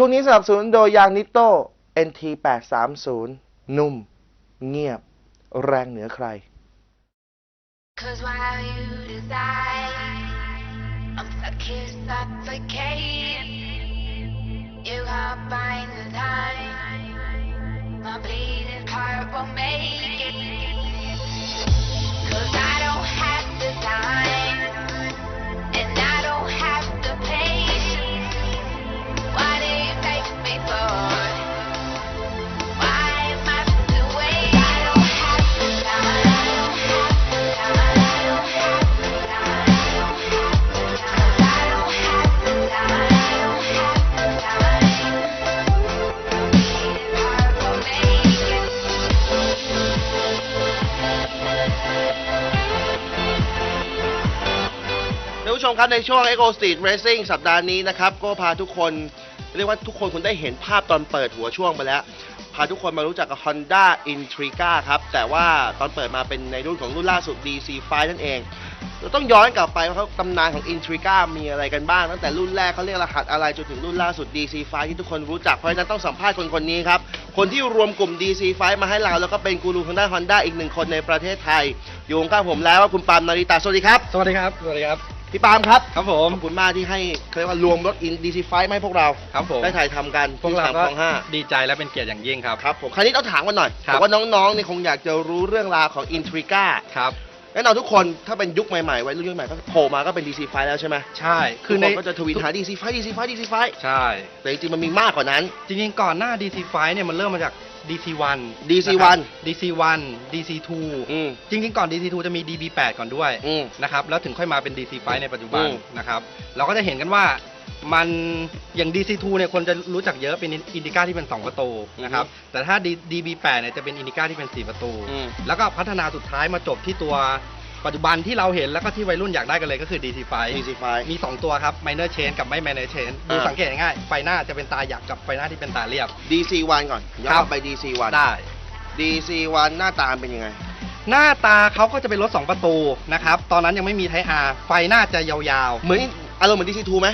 ช่วงนี้สนับสนุนโดยยางนิโต้ NT 830 นุ่ม เงียบ แรงเหนือใคร Cause while you decide, I'm stuck here suffocating. You can't find the time. My bleeding heart won't make it. Cause I don't have the time. ครับในช่วง Eco Street Racing สัปดาห์นี้นะครับ ก็พาทุกคน เรียกว่าทุกคนคงได้เห็นภาพตอนเปิดหัวช่วงไปแล้ว พาทุกคนมารู้จักกับ Honda Intriga ครับ แต่ว่าตอนเปิดมาเป็นในรุ่นของรุ่นล่าสุด DC5 นั่นเอง เราต้องย้อนกลับไปว่าเขาตำนานของ Intriga มีอะไรกันบ้าง ตั้งแต่รุ่นแรกเขาเรียกรหัสอะไรจนถึงรุ่นล่าสุด DC5 ที่ทุกคนรู้จักเพราะฉะนั้นต้องสัมภาษณ์คนคนนี้ครับคนที่รวมกลุ่ม DC5 มาให้เราแล้วก็เป็นกูรูทางด้าน Honda อีกหนึ่งคนในประเทศไทยอยู่ข้างผมแล้วว่าคุณปามนาริตาสวัสดีครับ สวัสดีครับ สวัสดีครับ พี่ปาล์มครับครับผม ขอบคุณมากที่ให้เขาเรียกว่ารวมรถอิน DC5 มาให้พวกเรา ครับผม ได้ถ่ายทำกันพวกที่เราสามก็คลองห้าดีใจและเป็นเกียรติอย่างยิ่งครับ ครับผมคราวนี้ต้องถามกันหน่อยครับ บอกว่าน้องๆเนี่ยคงอยากจะรู้เรื่องราวของ Intriga ครับ แน่นอนทุกคนถ้าเป็นยุคใหม่ๆไว้รุ่นยุคใหม่ก็โผล่มาก็เป็น DC5 แล้วใช่ไหมใช่คืคืออในในก็จะทวีตหา DC5 DC5 DC5 ใช่ แต่จริงๆมันมีมากกว่านั้น จริงๆ ก่อนหน้า DC5 เนี่ยมันเริ่มมาจาก DC1 DC1 นะครับ DC1 DC2 อืม จริงๆ ก่อน DC2 จะมี DB8 ก่อนด้วยอืม นะครับแล้วถึงค่อยมาเป็น DC5 ในปัจจุบันอืม นะครับเราก็จะเห็นกันว่ามันอย่าง DC2 เนี่ยคนจะรู้จักเยอะเป็นอินดิก้าที่เป็น 2 ประตูนะครับแต่ถ้า D- DB8 เนี่ยจะเป็นอินดิก้าที่เป็น 4 ประตู อืม แล้วก็พัฒนาสุดท้ายมาจบที่ตัว ปัจจุบันที่เราเห็นแล้วก็ที่วัยรุ่นอยากได้กันเลยก็คือ DC5 DC5 มี 2 ตัวครับ minor chain กับไม่ minor chain ดูอ่าสังเกตง่ายๆไฟหน้าจะเป็นตาหยักกับไฟหน้าที่เป็นตาเรียบ DC1 ก่อนย้อครันบไป DC1 ได้ DC1 หน้าตาเป็นยังไง หน้าตาเขาก็จะเป็นรถ 2 ประตูนะครับตอนนั้นยังไม่มีไทยอาไฟหน้าจะยาวเหมือนอารมณ์เหมือน DC2 ไหม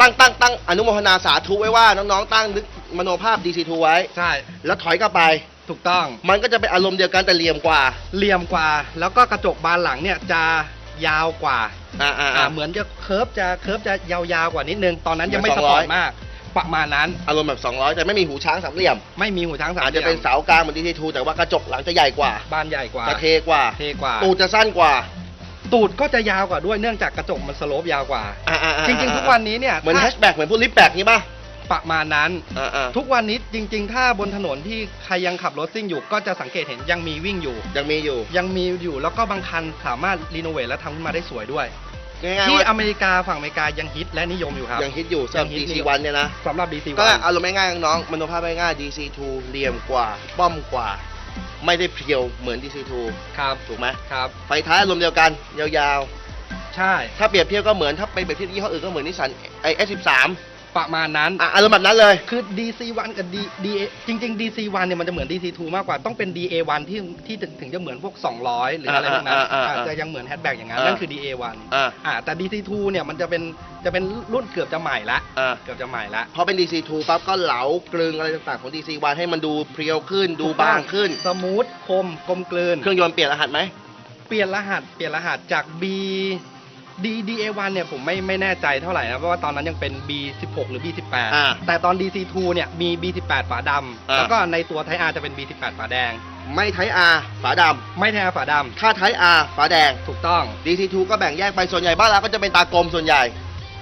ตั้งตั้งตั้งอนุโมทนาสาธุไว้ว่าน้องๆตั้งนึกมโนภาพ DC2 ไว้ๆใช่แล้วถอยกลับไป ถูกต้องมันก็จะเป็นอารมณ์เดียวกันแต่เหลี่ยมกว่าเหลี่ยมกว่า แล้วก็กระจกบานหลังเนี่ยจะยาวกว่าอ่าอ่าอ่าอ่าเหมือนจะเคิร์ฟจะเคิร์ฟจะยาวๆกว่านิดนึง ตอนนั้นยังไม่เหมืสอนปอร์ต200มาก ประมาณนั้นอารมณ์แบบ 200 แต่ไม่มีหูช้างสามเหลี่ยม ไม่มีหูช้างสามอาจจะหลี่ยมเป็นเสากลางเหมือน DC2 แต่ว่ากระจกหลังจะใหญ่กว่าบานใหญ่กว่าจะเทกว่า เทกว่า ตูดจะสั้นกว่าตูดก็จะยาวกว่าด้วยเนื่องจากกระจกมันสโลปยาวกว่า อ่าอ่าอ่าจริงๆทุกวันนี้เนี่ยเหมือนแฮถ้าชแบ็กเหมือนพวกลิฟต์แบ็กนี้ป่ะ ประมาณนั้น อ่าอ่าทุกวันนี้จริง ๆ ถ้าบนถนนที่ใครยังขับรถซิ่งอยู่ ก็จะสังเกตเห็นยังมีวิ่งอยู่ ยังมีอยู่ยังมีอยู่แล้วก็บางคันสามารถรีโนเวทและทำขึ้นมาได้สวยด้วย ง่ายๆที่ว่าอเมริกาฝั่งอเมริกายังฮิตและนิยมอยู่ครับ ยังฮิตอยู่สำหรับ ยังฮิต DC1 เนี่ยนะ สำหรับ DC ก็อารมณ์ง่ายๆน้องๆมโนภาพง่ายๆ DC2 เหลี่ยมกว่าป้อมกว่า ไม่ได้เพรียวเหมือน DC2 ครับถูกไหมครับ ไฟท้ายอารมณ์เดียวกัน ยาวใช่ ๆ ถ้าเปรียบเทียบก็เหมือนถ้าไปเปรียบเทียบยี่ห้ออื่นก็เหมือนนิสสันไอ S13 ประมาณนั้น อะอารมณ์แบบนั้นเลย คือ DC1 กับ D DA จริง ๆ DC1 เนี่ยมันจะเหมือน DC2 มากกว่าต้องเป็น DA1 ที่ที่ถึงถึงจะเหมือนพวก 200 หรืออะไรพวกนั้นอ่าอ่าอ่าอาจจะยังเหมือนแฮชแบ็กอย่างนั้น อ่านั่ นั่นคือ DA1 อ่าอ่าแต่ DC2 เนี่ยมันจะเป็นจะเป็นรุ่นเกือบจะใหม่ละอ่าเกือบจะใหม่ละพอเป็น DC2 ปั๊บก็เหลากลึงอะไรต่างๆของ DC1 ให้มันดูเพรียวขึ้นดูบางขึ้น สมูทคมกลมกลืน เครื่องยนต์เปลี่ยนรหัสไหม เปลี่ยนรหัสเปลี่ยนรหัสจาก B D DA1 เนี่ยผมไม่ไม่แน่ใจเท่าไหร่นะเพราะว่าตอนนั้นยังเป็น B16 หรือ B18 อ่าแต่ตอน DC2 เนี่ยมี B18 ฝาดำอ่าแล้วก็ในตัวไทอาจะเป็น B18 ฝาแดง ไม่ไท R ฝาดไม่ไทอาฝาดำถ้าไท R ฝาแดงำถูกต้อง DC2 ก็แบ่งแยกไปส่วนใหญ่บ้านเราก็จะเป็นตากลมส่วนใหญ่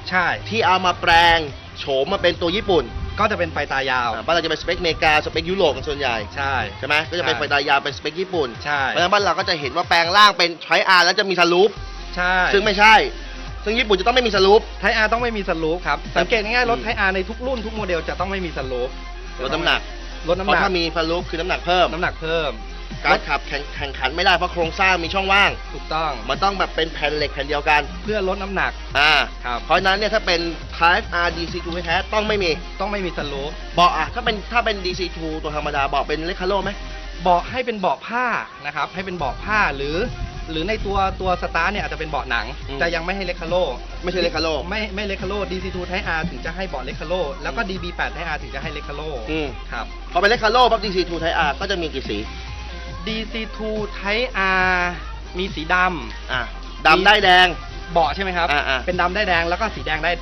ใช่ ที่เอามาแปลงโฉมมาเป็นตัวญี่ปุ่นก็จะเป็นไฟตายาว อ่าบ้านเราจะเป็นสเปคอเมริกาสเปคยุโรปกันส่วนใหญ่ ใช่ ใช่ไหมก็จะเป็นใช่ไฟตายาวเป็นสเปคญี่ปุ่น ใช่ เพราะฉะนั้นบ้านเราก็จะเห็นว่าแปลงร่างเป็นไท R แล้วจะมีสลูป ใช่ซึ่งไม่ใช่ ซึ่งญี่ปุ่นจะต้องไม่มีสลูป ไทอาต้องไม่มีสลูปครับ สังเกตง่ายๆรถอืมไทอาในทุกรุ่นทุกโมเดลจะต้องไม่มีสลูปลดน้ำหนักลดน้ำเพหนัราะกถ้ามีสลูปคือน้ำหนักเพิ่มน้ำหนักเพิ่ม การขับแข่งแข่งขันไม่ได้เพราะโครงสร้างมีช่องว่าง ถูกต้อง มันต้องแบบเป็นแผ่นเหล็กแผ่นเดียวกัน เพื่อลดน้ำหนัก อ่า ครับ เพราะฉะนั้นเนี่ยถ้าเป็น Type R DC2 แท้ๆต้องไม่มี ต้องไม่มีสลูป เบาะอะถ้าเป็นถ้าเป็น DC2 ตัวธรรมดาเบาะเป็นเลคาโลไหมเบาะให้เป็นเบาะผ้านะครับ ให้เป็นเบาะผ้าหรือ หรือในตัวตัวสตาร์เนี่ยอาจจะเป็นเบาะหนัง อืมจะยังไม่ให้เลคคาโลไม่ใช่เลคาโลไม่ไม่เลคคาโล DC2 Type R ถึงจะให้เบาะเลคคาโล แล้วก็ DB8 Type R ถึงจะให้เลคคาโลอืมครับ พอเป็นเลคาโลปั๊บ DC2 Type R ก็จะมีกี่สี DC2 Type R มีสีดอะดำได้แดงำเบาะใช่ไหมครับ อ่าๆ เป็นดำได้แดงแล้วก็สีแดงได้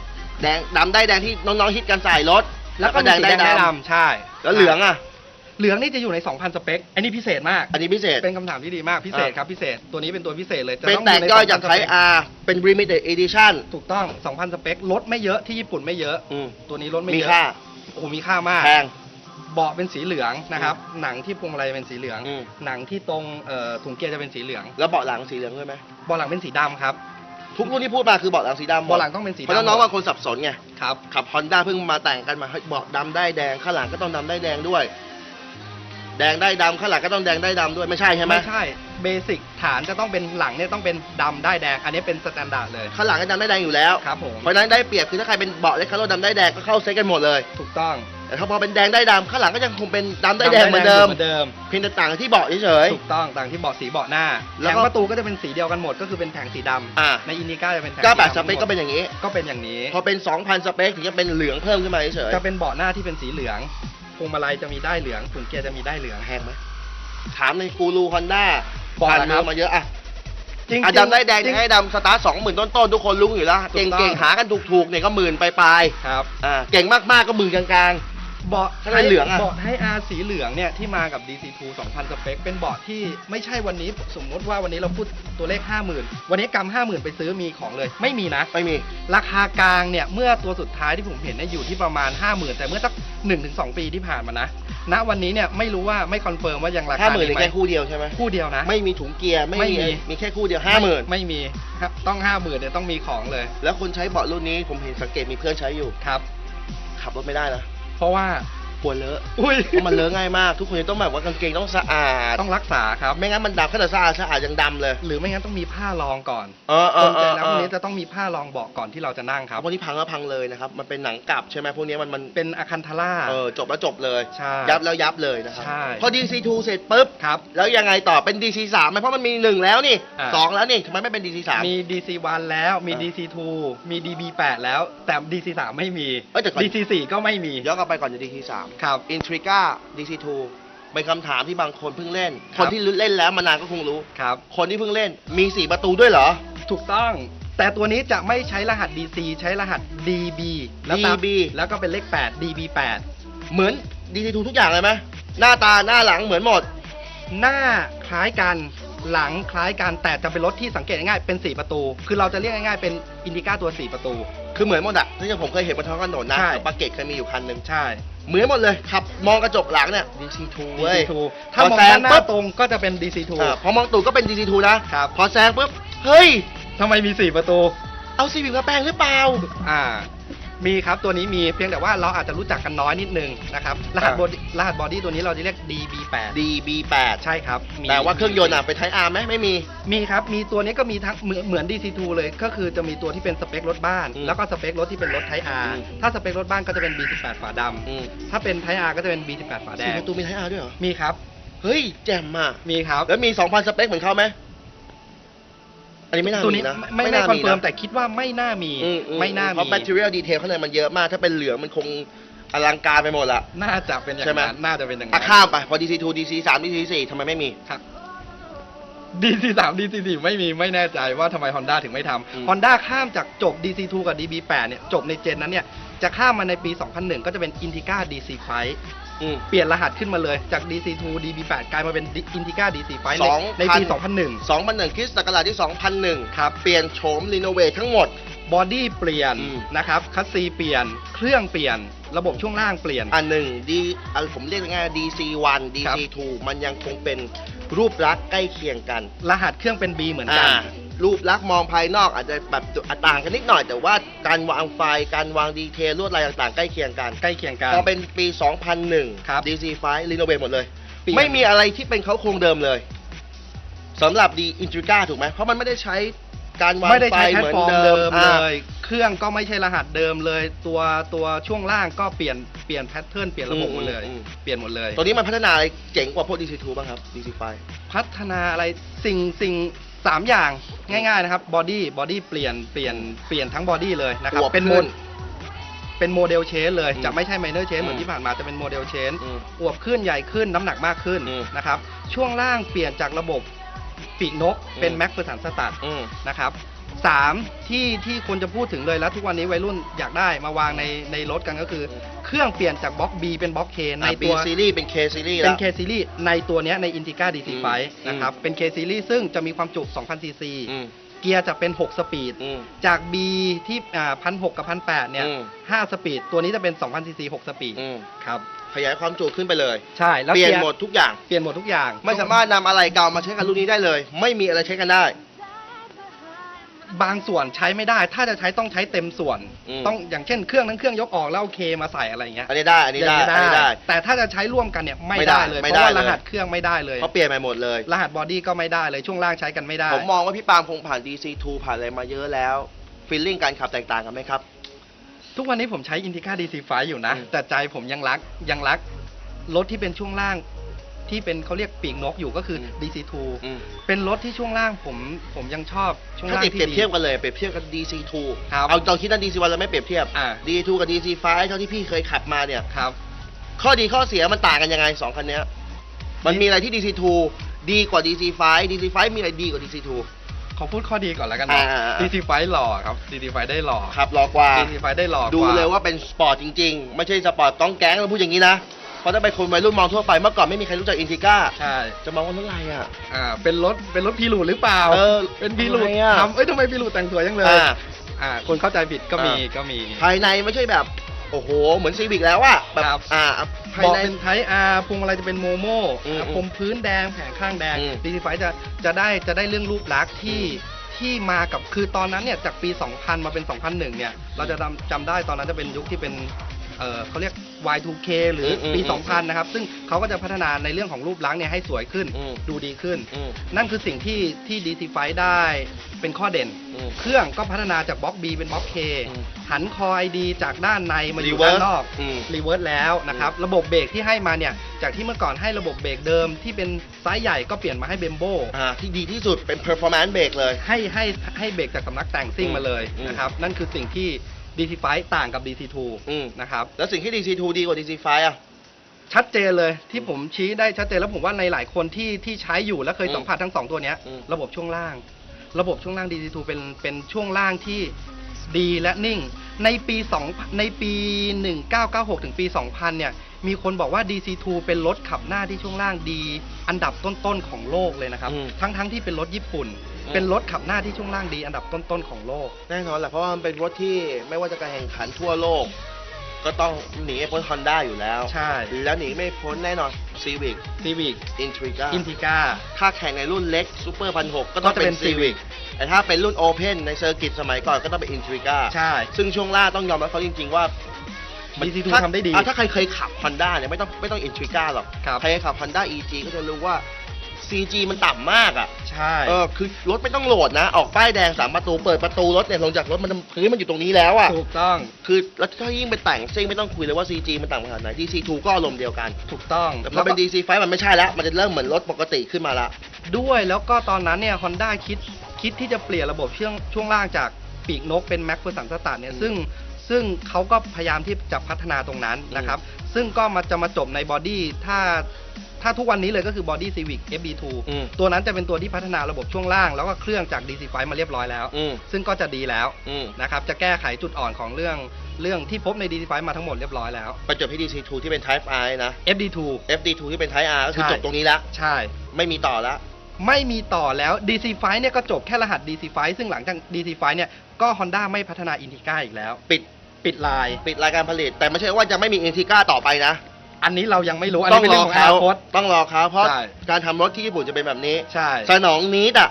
แดงดำได้แดงที่น้องๆฮิตกันใส่รถแล้วก็มีสีแดงได้ดำใช่แล้วเหลืองอะ เหลืองนี่จะอยู่ใน 2,000 สเปค อันนี้พิเศษมาก อันนี้พิเศษ เป็นคำถามที่ดีมากพิเศษอ่าครับพิเศษ ตัวนี้เป็นตัวพิเศษเลยจะเป็นต้องแตอกยู่ในย่อยจาก2,000 Type R เป็น Limited Edition ถูกต้อง 2,000 สเปคลดไม่เยอะที่ญี่ปุ่นไม่เยอะอืมตัวนี้ลดไม่มีเยอะค่า โอ้โหมีค่ามากแพงเบาะเป็นสีเหลืองนะครับ หนังที่พวงมาลัยเป็นสีเหลืองอืมหนังที่ตรงเอ่อถุงเกียร์จะเป็นสีเหลือง แล้วเบาะหลังสีเหลืองด้วยไหมเบาะหลังเป็นสีดำครับ ทุกรุ่นที่พูดมาคือเบาะหลังสีดำมดเบาะหลังต้องเป็นสีดำเพราะน้องๆบางคนสับสนไง ครับ ขับฮอนด้าเพิ่งมาแต่งกันมาให้เบาะดำได้แดง ข้างหลังก็ต้องดำได้แดงด้วย แดงได้ดำข้างหลังก็ต้องแดงได้ดำด้วยไม่ใช่ใช่ไหมไม่ใช่เบสิกฐานจะต้องเป็นหลังเนี่ยต้องเป็นดำได้แดง อันนี้เป็นสแตนดาร์ดเลย ข้างหลังก็ดำได้แดงอยู่แล้วครับผมเพราะฉะนั้นได้เปรียบคือถ้าใครเป็นเบาะเลคคาโรดำได้แดงก็เข้าเซ็ตกันหมดเลย ถูกต้อง แต่ถ้าพอเป็นแดงได้ดำข้างหลังก็ยังคงเป็นดำได้แดงเหมือนเดิมเหมือนเดิม เพียงแต่ต่างที่เบาะเฉย ถูกต้องต่างที่เบาะสีเบาะหน้าแล้แผวก็งประตูก็จะเป็นสีเดียวกันหมดก็คือเป็นแผงสีดำอ่าในอินดิก้าจะเป็นแผงๆก็แบบสีสดำเปคก็เป็นอย่างนี้ ก็เป็นอย่างนี้พอเป็น 2,000 สเปคถึงจะเป็นเหลืองเพิ่มขึ้นมาเฉยจะเป็นเบาะหน้าที่เป็นสีเหลืองพ วงมาลัยจะมีได้เหลืองถุงเกียร์จะมีได้เหลืองๆแพงไหมถามในกูรูฮอนด้าบอกผ่านแล้วคมืรับอมาเยอะอะจริงๆอะดำได้แดงจริได้ดำสตาร์ทสองหมื่นต้นๆทุกคนรู้อยู่แล้ว ถูกต้อง เก่งๆหากันถูกๆเนี่ยก็หมื่นปลายครับ ๆอ่าเก่งมากๆก็หมื่นกลาง เบาะถ้าเป็นเหลืองอะ เบาะให้อาสีเหลืองเนี่ยที่มากับ DC2 2,000 สเปค เป็นเบาะที่ไม่ใช่วันนี้สมมติว่าวันนี้เราพูดตัวเลข 50,000 วันนี้กำ50,000 ไปซื้อมีของเลย ไม่มีนะๆไม่มี ราคากลางเนี่ย เมื่อตัวสุดท้ายที่ผมเห็นเนี่ยอยู่ที่ประมาณ 50,000 แต่เมื่อสัก 1-2 ปีที่ผ่านมานะณวันนี้เนี่ยไม่รู้ว่าไม่คอนเฟิร์มว่ายังราห้าคาหมื่นนี้ไหมแค่คู่เดียวใช่ไหมคู่เดียวนะ ไม่มีถุงเกียร์ไม่ไม่มี มีมีแค่คู่เดียวห้าหมื่นไม่มีครับต้อง 50,000เนี่ยต้องมีของเลยแล้วคนใช้เบาะรุ่นนี้ผมเห็นสังเกตมีเพื่อนใช้อยู่ ครับ ขับรถไม่ได้นะ เพราะว่า กลัวเลอะอุ้ยเพราะมันเลอะง่ายมาก ทุกคนจะต้องแบบว่ากางเกงต้องสะอาด ต้องรักษาครับ ไม่งั้นมันดำขนาดสะอาดสะอาดยังดำเลย หรือไม่งั้นต้องมีผ้ารองก่อนเออเอตรองเอใจอแล้วเอพวกอนี้จะต้องมีผ้ารองเบาะก่อนที่เราจะนั่งครับพวกนี้พังแล้วพังเลยนะครับ มันเป็นหนังกลับใช่ไหมพวกนี้มันมันเป็นอาคันทาร่า เออจบแล้วจบเลย ใช่ยับแล้วยับเลยนะครับใช่ พอ DC2 เสร็จปุ๊บ ครับ แล้วยังไงต่อเป็น DC3 ไหมเพราะมันมีหนึ่งแล้วนี่อ่า สองแล้วนี่ทำไมไม่เป็น DC3 มี DC1 แล้วมีอ่า DC2 มี DB8 แล้วแต่ DC3 ไม่มี เอ้ยแต่ก่อน DC4 ก็ไม่มี ย้อนกลับไปก่อนจะ DC3 ครับ Intriga DC2 เป็นคำถามที่บางคนเพิ่งเล่น คครับนที่เล่นแล้วมานานก็คงรู้ ครับ คนที่เพิ่งเล่นมี 4 ประตูด้วยเหรอ ถูกต้อง แต่ตัวนี้จะไม่ใช้รหัส DC ใช้รหัส DB แล้วตาม DB แล้วก็เป็นเลข 8 DB8 เหมือน DC2 ทุกอย่างเลยไหมหน้าตาหน้าหลังเหมือนหมดหน้าคล้ายกัน หลังคล้ายกันแต่จะเป็นรถที่สังเกตง่ายๆเป็น 4 ประตู คือเราจะเรียกง่ายๆเป็นอินดิก้าตัว 4 ประตู คือเหมือนหมดอะที่ผมเคยเห็นบนท้องถนนนะใช่ ปาเกตเคยมีอยู่คันหนึ่งใช่ เหมือนหมดเลยขับมองกระจกหลังเนี่ย DC2 เว้ย DC2 ถ้ามองพอแซงด้านหน้าปุ๊บตรงก็จะเป็น DC2 อ่าพอมองตูดก็เป็น DC2 นะ ครับพอแซงปุ๊บ เฮ้ย ทำไมมี 4 ประตู เอาซีวิกมาแปลงหรือเปล่า อ่า มีครับตัวนี้มีเพียงแต่ว่าเราอาจจะรู้จักกันน้อยนิดนึงนะครับรหัสอ่าบอดี้รหัสบอดี้ตัวนี้เราจะเรียก DB8 DB8 ใช่ครับมีแต่ว่าเครื่องยนต์อะเป็นไทอาร์ไหมไม่มี มีครับมีตัวนี้ก็มีทั้งเหมือนเหมือน DC2 เลย ก็คือจะมีตัวที่เป็นสเปครถบ้าน อืมแล้วก็สเปครถที่เป็นรถไทอาอืร์มถ้าสเปครถบ้านก็จะเป็น B18 ฝาดอืมำถ้าเป็นไทอาร์ก็จะเป็น B18 ฝาแดสี่งประตูมีไทอาร์ด้วยเหรอ มีครับ เฮ้ยแจ่มอะ มีครับ แล้วมี 2,000 สเปคเหมือนเขาไหม อันนี้ไม่น่าตัวมีนี้นะไม่ไม่คอนเฟิร์มะแต่คิดว่าไม่น่ามีอือืไม่น่าเพราะมี material detail ข้างในมันเยอะมาก ถ้าเป็นเหลืองมันคงอลังการไปหมดละ น่าจะเป็นอย่างใช่ไหม นั้นน่าจะเป็นอย่างอะนั้นข้ามไป พอ DC2 DC3 DC4 ทำไมไม่มีครับ DC3 DC4 ไม่มีไม่แน่ใจว่าทำไม Honda ถึงไม่ทอืมำ Honda ข้ามจากจบ DC2 กับ DB8 เนี่ยจบในเจนนั้นเนี่ยจะข้ามมาในปี 2001 ก็จะเป็น Intiga DC5 อืม เปลี่ยนรหัสขึ้นมาเลยจาก DC2 DB8 กลายมาเป็น Intiga DC5 ในสองในปีพัน2001 2001คริสต์ศักราชที่ 2001 ครับ เปลี่ยนโฉมรีโนเวททั้งหมด บอดี้เปลี่ยนอืม นะครับคัสซีเปลี่ยน เครื่องเปลี่ยน ระบบช่วงล่างเปลี่ยน อันหนึ่งดีอันผมเรียกง่ายๆ DC1 ครับ DC2 มันยังคงเป็นรูปลักษณ์ใกล้เคียงกัน รหัสเครื่องเป็น B เหมือนกัน อ่า รูปลักษณ์มองภายนอกอาจจะแบบต่างกันนิดหน่อย แต่ว่าการวางไฟล์การวางดีเทลลวดลายต่างๆ ใกล้เคียงกันใกล้เคียงกันพอเป็นปี 2001 ครับ DC5 รีโนเวทหมดเลย เปลี่ยน ไม่มีอะไรที่เป็นเขาโครงเดิมเลยสำหรับดีอินทริก้าถูกไหมเพราะมันไม่ได้ใช้การวางไม่ได้ไฟใช้ล์แพลเหตมือนฟอร์มเดิเดิมมอ่าเลย เครื่องก็ไม่ใช่รหัสเดิมเลย ตัวตัวช่วงล่างก็เปลี่ยนเปลี่ยนแพทเทิร์นเปลี่ยนระบบหมดเลย อืมอืม เปลี่ยนหมดเลย ตัวนี้มันพัฒนาอะไรเจ๋งกว่าพวก DC2 บ้างครับ DC5 พัฒนาอะไรสิ่งสิ่ง สามอย่างง่ายๆนะครับบอดี้บอดี้เปลี่ยนเปลี่ยนเปลี่ยนทั้งบอดี้เลยนะครับอวบเป็นโมขึ้ดนเป็นโมเดลเชนเลย อืมจะไม่ใช่ไมเนอร์เชนเหมืออืนมที่ผ่านมาจะเป็นโมเดลเชนอืมอวบขึ้นใหญ่ขึ้นน้ำหนักมากขึ้นอืมนะครับช่วงล่างเปลี่ยนจากระบบปีกนกเป็นอืม แม็กเฟอร์สันสตัดอืม นะครับ สามที่ที่คนจะพูดถึงเลยแล้วทุกวันนี้วัยรุ่นอยากได้มาวางในในรถกันก็คือ เครื่องเปลี่ยนจากบล็อก B เป็นบล็อก K ในในตัตัววซีรีส์เป็น K ซีรีส์เป็แล้น ว K series ในตัวเนี้ยใน Intiga DC5 อืมนะครับเป็น K series ซึ่งจะมีความจุ2,000 ซีซี อืม เกียร์จะเป็น 6 สปีด อืมจาก B ที่อ่าพันหกับพันแเนี่ยอืม 5สปีด ตัวนี้จะเป็น2,000ซีซี6สปีดอืมครับ ขยายความจุขึ้นไปเลย ใช่แล้วเปลี่ยนกีร์หมดทุกอย่าง เปลี่ยนหมดทุกอย่าง ไม่สามารถนำอะไรเก่ามาใช้กับรุ่นนี้ได้เลย ไม่มีอะไรใช้กันได้ บางส่วนใช้ไม่ได้ ถ้าจะใช้ต้องใช้เต็มส่วน อืม ต้องอย่างเช่นเครื่องนั้นเครื่องยกออกแล้วเอาเคมาใส่อะไรอย่างเงี้ยอันนี้ได้ อันนี้ได้อย่างอันนี้ได้ แต่ถ้าจะใช้ร่วมกันเนี่ยไม่ไม่ได้ได้เลยไม่เพราะว่าได้รเลยหัสเครื่องไม่ได้เลย เขาเปลี่ยนไปหมดเลย รหัสบอดี้ก็ไม่ได้เลยช่วงล่างใช้กันไม่ได้ ผมมองว่าพี่ปาล์มคงผ่าน DC2 ผ่านอะไรมาเยอะแล้วฟีลลิ่งการขับแตกต่างกันไหมครับ ทุกวันนี้ผมใช้ Intiga DC5 อยู่นะ อืมแต่ใจผมยังรักยังรักรถที่เป็นช่วงล่าง ที่เป็นเขาเรียกปีกนกอยู่ก็คืออม DC2 อืมเป็นรถที่ช่วงล่างผมผมยังชอบช่วงถ้าล่างติดที่เปรียบดีเทียบกันเลยเปรียบเทียบกับ DC2 ครับเอาตอนคิดว่า DC1 เราไม่เปรียบเทียบอ่า DC2 กับ DC5 เท่าที่พี่เคยขับมาเนี่ยครับข้อดีข้อเสียมันต่างกันยังไงสองคันเนี้ยมันมีอะไรที่ DC2 ดีกว่า DC5 DC5 มีอะไรดีกว่า DC2 ขอพูดข้อดีก่อนแล้วกันนะอ่าๆๆ DC5 หล่อครับ DC5 ได้หล่อขับรอกว่า DC5 ได้หล่อกว่า ดูเลยว่าเป็นสปอร์ตจริง ๆ ไม่ใช่สปอร์ตต้องแก๊งเราพูดอย่างนี้นะ เพราะถ้าเป็นคนวัยรุ่นมองทั่วไปเมื่อก่อนไม่มีใครรู้จักอินทิก้าใช่ จะมองว่ารถอะไรอะ อ่า เป็นรถ เป็นรถพีรูดหรือเปล่าเออเป็นพีรูดทำไมอะ ทำเอ้ยทำไมพีรูดแต่งสวยจังเลย อ่า อ่า คนเข้าใจผิดก็มี อ่า ก็มี ภายในไม่ใช่แบบ โอ้โห เหมือนซีวิกแล้วอะแบบครับ อ่าภายบอกในเป็นไทอาร์พวงอะไรจะเป็นโมโม่อืมพรมพื้นแดงแผงข้างแดงอืมดีซีไฟจะจะได้จะได้เรื่องรูปลักษณ์ที่ที่มากับคือตอนนั้นเนี่ยจากปี 2000 มาเป็น 2001 เนี่ย เราจะจำจำได้ตอนนั้นจะเป็นยุคที่เป็น เออเขาเรียก Y2K หรืออมปี อืม2000 นะครับ ซึ่งเขาก็จะพัฒนาในเรื่องของรูปลักษณ์เนี่ยให้สวยขึ้น อืม ดูดีขึ้น อืม นั่นคือสิ่งที่ที่ DC5 ได้เป็นข้อเด่น อืมเครื่องก็พัฒนาจากบล็อก B เป็นบล็อก K อืมหันคอ ID จากด้านในมาอยู่ Reverse ด้านนอก อืม รีเวิร์สแล้วนะครับ ระบบเบรกที่ให้มาเนี่ย จากที่เมื่อก่อนให้ระบบเบรกเดิมที่เป็นไซส์ใหญ่ก็เปลี่ยนมาให้เบมโบ อ่าที่ดีที่สุดเป็น performance brake เลย ให้ให้ให้เบรกจากสำนักแต่งซิ่งมาเลยอืมนะครับ นั่นคือสิ่งที่ DC5 ต่างกับ DC2 อืม นะครับ แล้วสิ่งที่ DC2 ดีกว่า DC5 อะ ชัดเจนเลยที่ผมชี้ได้ชัดเจนแล้วผมว่าในหลายคนที่ที่ใช้อยู่และเคยอืมสัมผัสทั้งสองตัวเนี้ย อืม ระบบช่วงล่าง ระบบช่วงล่าง DC2 เป็นเป็นช่วงล่างที่ดีและนิ่ง ในปี2ในปี 1996 ถึงปี 2000 เนี่ย มีคนบอกว่า DC2 เป็นรถขับหน้าที่ช่วงล่างดี อันดับต้นๆของโลกเลยนะครับ อืม ทั้งทั้งที่เป็นรถญี่ปุ่นอืม เป็นรถขับหน้าที่ช่วงล่างดีอันดับต้นๆของโลก แน่นอนแหละเพราะว่ามันเป็นรถที่ไม่ว่าจะการแข่งขันทั่วโลก ก็ต้องหนีไม่พ้น Honda อยู่แล้ว ใช่ แล้วหนีไม่พ้นแน่นอน Civic Civic Intriga Intiga ถ้าแข่งในรุ่นเล็กซูเปอร์พันหกก็ต้องก็จะเป็เป็นน Civic Civic แต่ถ้าเป็นรุ่นโอเพนในเซอร์กิตสมัยก่อนก็ต้องเป็น Intriga ใช่ ซึ่งช่วงล่างต้องยอมรับเขาจริง ๆ ว่า DC2 ถ้าทำได้ดีอะถ้าใครเคยขับ Honda เนี่ยไม่ต้องไม่ต้อง Intriga หรอกครับใครเคยขับ Honda EG ก็จะรู้ว่า CG มันต่ำมากอะ ใช่ เออคือรถไม่ต้องโหลดนะ ออกป้ายแดงสามประตูเปิดประตูรถเนี่ยลงจากรถมันพื้นมันอยู่ตรงนี้แล้วอะ ถูกต้อง คือแล้วถ้ายิ่งไปแต่งซิ่งไม่ต้องคุยเลยว่า CG มันต่างขนาดไหน DC2 ก็อารมณ์เดียวกัน ถูกต้องแต่พอเป็น DC5 มันไม่ใช่แล้ว มันจะเริ่มเหมือนรถปกติขึ้นมาละ ด้วยแล้วก็ตอนนั้นเนี่ย Honda คิดคิดที่จะเปลี่ยนระบบช่วงช่วงล่างจากปีกนกเป็นแม็กเ e อร์สันสตัดเนี่ยอืมซึ่งซึ่งเขาก็พยายามที่จะพัฒนาตรงนั้นนะครับ ซึ่งก็มาจะมาจบในบอดี้ถ้า ถ้าทุกวันนี้เลยก็คือบอดี้ Civic FB2 อืมตัวนั้นจะเป็นตัวที่พัฒนาระบบช่วงล่าง แล้วก็เครื่องจาก DC5 มาเรียบร้อยแล้ว อืม ซึ่งก็จะดีแล้วอืมนะครับจะแก้ไขจุดอ่อนของเรื่องเรื่องที่พบใน DC5 มาทั้งหมดเรียบร้อยแล้วไปจบที่ DC2 ที่เป็น Type I นะ FD2 FD2 ที่เป็น Type R ก็คือใช่ จบตรงนี้ละ ใช่ ไม่มีต่อละ ไม่มีต่อแล้ว DC5 เนี่ยก็จบแค่รหัส DC5 ซึ่งหลังจาก DC5 เนี่ยก็ Honda ไม่พัฒนา Intiga อีกแล้ว ปิดปิดลาย ปิดรายการผลิต แต่ไม่ใช่ว่าจะไม่มี Intriga ต่อไปนะ อันนี้เรายังไม่รู้ อันต้อนี้งเป็นรเรื่อองของอเขานาคต ต้องรอเขาเพราะใช่ การทำรถที่ญี่ปุ่นจะเป็นแบบนี้ ใช่ สนองนี้อะ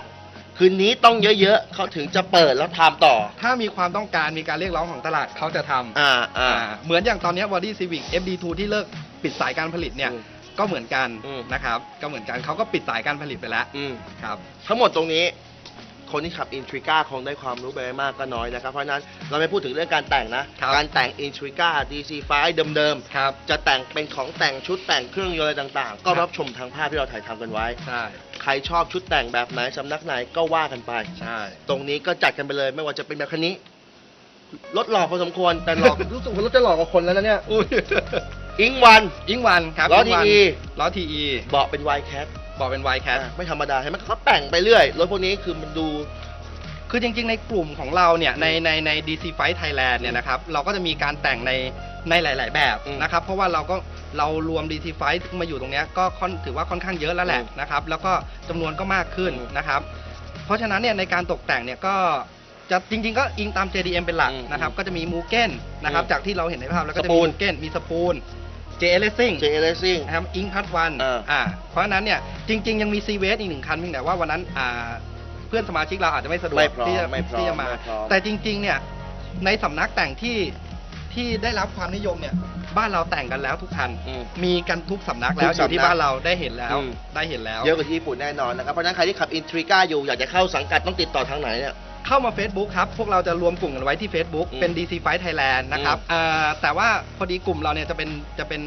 คือนี้ต้องเยอะๆเขาถึงจะเปิดแล้วทำต่อ ถ้ามีความต้องการมีการเรียกร้องของตลาดเขาจะทำอ่าอ่า อ่าเหมือนอย่างตอนเนี้ย Body Civic FD2 ที่เลิกปิดสายการผลิตเนี่ยอืมก็เหมือนกันอืม นะครับ ก็เหมือนกันเขาก็ปิดสายการผลิตไปแล้วอืม ครับ ทั้งหมดตรงนี้ คนที่ขับ Intriga คงได้ความรู้ไปไม่มากก็น้อยนะครับเพราะฉะนั้นเราไม่พูดถึงเรื่องการแต่งนะครับการแต่ง Intriga DC5 เดิมครับๆจะแต่งเป็นของแต่งชุดแต่งเครื่องยนต์อะไรต่างๆ ก็รับชมทางภาพที่เราถ่ายทำกันไว้ ใช่ใครชอบชุดแต่งแบบไหนสำนักไหนก็ว่ากันไป ใช่ ตรงนี้ก็จัดกันไปเลยไม่ว่าจะเป็นแบบคันนี้รถหล่อพอสมควรแต่หลอก รู้สึกว่ารถจะหลอกกว่าคนแล้วนะเนี่ย อุ้ยอิงวันยิ่งวันครับล้อยิ่งวัน TE ล้อทีอี เบาะเป็นไวแคท บอกเป็น Y Cat ไม่ธรรมดาเห็นไหมเขาแต่งไปเรื่อย รถพวกนี้คือมันดู คือจริง ๆ ในกลุ่มของเราเนี่ยในในใน DC Fight Thailand เนี่ยนะครับเราก็จะมีการแต่งในในหลาย ๆ แบบอืมนะครับเพราะว่าเราก็เรารวม DC Fight มาอยู่ตรงเนี้ยก็ค่อนถือว่าค่อนข้างเยอะแล้วแหละอืมนะครับแล้วก็จำนวนก็มากขึ้นอืมนะครับ เพราะฉะนั้นเนี่ยในการตกแต่งเนี่ยก็จะจริง ๆ ก็อิงตาม JDM เป็นหลักอืมนะครับก็จะมีมูเก้นนะครับอืมจากที่เราเห็นในภาพแล้วก็จะสปูมีนมูเก้นมีสปูน JL Racing J Racing นะครับอิงพัทวันอ่า อ่าเพราะฉะนั้นเนี่ยจริง ๆ ยังมีซีเวสอีกหนึ่งคันเพียงแต่ว่าวันนั้นอ่าเพื่อนสมาชิกเราอาจจะไม่สะดวไม่กพร้อมที่จะไม่พร้อมที่จะมา ไม่พร้อม แต่จริง ๆ เนี่ยในสำนักแต่งที่ที่ได้รับความนิยมเนี่ยบ้านเราแต่งกันแล้วทุกคัน อืม มีกันทุกสำนักแล้วทุกอยู่ที่สำนักบ้านเราได้เห็นแล้วอืม ได้เห็นแล้ว เยอะกว่าที่ญี่ปุ่นแน่นอนนะครับ เพราะฉะนั้นใครที่ขับอินทริก้าอยู่อยากจะเข้าสังกัดต้องติดต่อทางไหนเนี่ย เข้ามา Facebook ครับ พวกเราจะรวมกลุ่มกันไว้ที่ Facebook อืมเป็น DC Fight Thailand นะครับอ่าแต่ว่าพอดีกลุ่มเราเนี่ยจะเป็นจะเป็น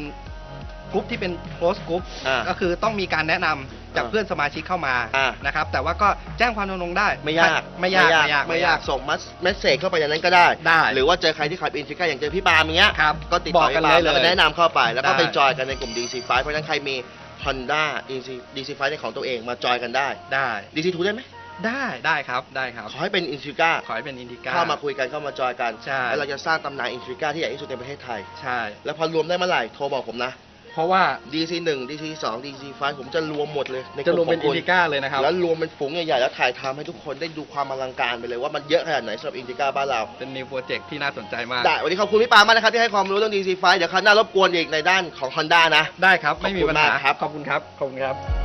กลุ่มที่เป็น close group อ่าก็คือต้องมีการแนะนำจากอ่าเพื่อนสมาชิกเข้ามาอ่านะครับ แต่ว่าก็แจ้งความจำนงได้ไม่ยากไม่ยากไม่ยาก ไม่ยากส่งมัสเมสเซจเข้าไปอย่างนั้นก็ได้ ได้หรือว่าเจอใครที่ขับอินทริก้าอย่างเจอพี่ปาล์มอย่างเงี้ยครับก็ติดบต่ออกกันพี่ปาล์มเลยแล้วก็แนะนำเข้าไป แล้วก็ได้ ไปจอยกันในกลุ่ม DC5 เพราะฉะนั้นใครมี Honda DC DC5 ในของตัวเองมาจอยกันได้ ได้ DC2 ได้ไหม ได้ได้ครับได้ครับ ขอให้เป็นอินทริก้าขอให้เป็นอินดิก้าเข้ามาคุยกันเข้ามาจอยกันใช่แล้วเราจะสร้างตำนานอินทริก้าที่ใหญ่ที่สุดในประเทศไทย ใช่ แล้วพอรวมได้เมื่อไหร่โทรบอกผมนะ เพราะว่า DC1 DC2 DC5 ผมจะรวมหมดเลยในกจะรวลุ่มมเป็นขอิอนงดิคุณก้าเลยนะครับ แล้วรวมเป็นฝูงใหญ่ๆแล้วถ่ายทำให้ทุกคนได้ดูความอลังการไปเลยว่ามันเยอะขนาดไหนสำหรับอินทริก้าบ้านเรา เป็นนิวโปรเจกต์ที่น่าสนใจมาก ได้วันนี้ขอบคุณพี่ปามากนะครับที่ให้ความรู้เรื่อง DC5 เดี๋ยวคราวหน้ารบกวนอีกในด้านของ Honda นะ ได้ครับไม่มีขอบคุณปัญหามากครับขอบคุณครับขอบคุณครับ